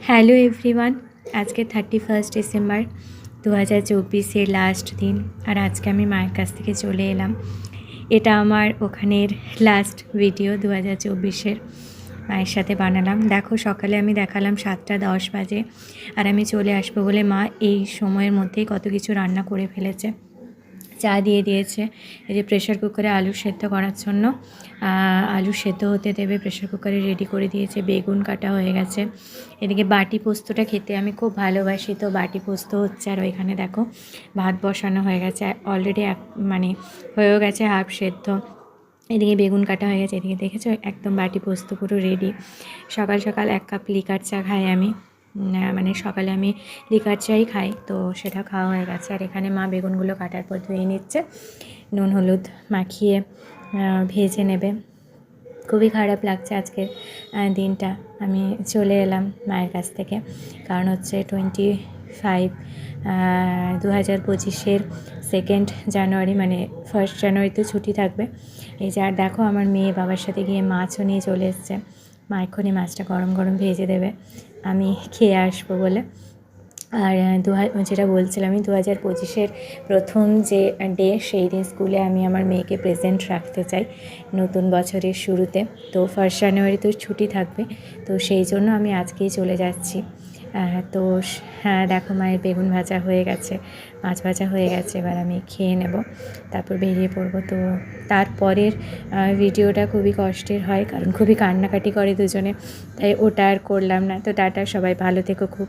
Hello everyone, আজকে thirty first December দু হাজার চব্বিশের লাস্ট দিন আর আজকে আমি মায়ের কাছ থেকে চলে এলাম। এটা আমার ওখানের লাস্ট ভিডিও দু হাজার চব্বিশের মায়ের সাথে বানালাম। দেখো সকালে আমি দেখালাম সাতটা দশ বাজে আর আমি চলে আসব বলে মা এই সময়ের মধ্যেই কত কিছু রান্না করে ফেলেছে। চা দিয়ে দিয়েছে। এই যে প্রেশার কুকারে আলু সেদ্ধ করার জন্য আলু সেদ্ধ হতে দেবে প্রেশার কুকারে রেডি করে দিয়েছে, বেগুন কাটা হয়ে গেছে। এদিকে বাটি পোস্তটা খেতে আমি খুব ভালোবাসি, তো বাটি পোস্ত হচ্ছে আর ওইখানে দেখো ভাত বসানো হয়ে গেছে অলরেডি মানে হয়েও গেছে হাফ সেদ্ধ। এদিকে বেগুন কাটা হয়ে গেছে, এদিকে দেখেছ? একদম বাটি পোস্ত পুরো রেডি সকাল সকাল এক কাপ লিকার চা খাই আমি। মানে সকালে আমি লিকার চাই খাই, তো সেটা খাওয়া হয়ে গেছে। আর এখানে মা বেগুনগুলো কাটার পর ধুয়ে নিচ্ছে, নুন, হলুদ মাখিয়ে ভেজে নেবে। খুবই খারাপ লাগছে আজকের দিনটা। আমি চলে এলাম মায়ের কাছ থেকে, কারণ হচ্ছে টোয়েন্টি ফাইভ দু হাজার পঁচিশের সেকেন্ড জানুয়ারি মানে ফার্স্ট জানুয়ারিতে ছুটি থাকবে। এই যে, আর দেখো আমার মেয়ে বাবার সাথে গিয়ে মাছও নিয়ে চলে এসছে। মা মাছটা গরম গরম ভেজে দেবে। আমি খেয়ে আসব বলে। আর দু যেটা বলছিলাম আমি দু হাজার পঁচিশের প্রথম যে ডে, সেই দিন স্কুলে আমি আমার মেয়েকে প্রেজেন্ট রাখতে চাই নতুন বছরের শুরুতে। তো ফার্স্ট জানুয়ারি তো ছুটি থাকবে। তো সেই জন্য আমি আজকেই চলে যাচ্ছি। তো হ্যাঁ দেখো মায়ের বেগুন ভাজা হয়ে গেছে, মাছ ভাজা হয়ে গেছে, এবার আমি খেয়ে নেব, তারপর বেরিয়ে পড়ব। তো তারপরের ভিডিওটা খুবই কষ্টের হয়, কারণ খুবই কান্নাকাটি করে দুজনে, তাই ওটা আর করলাম না। তো টাটা, সবাই ভালো থেকো খুব।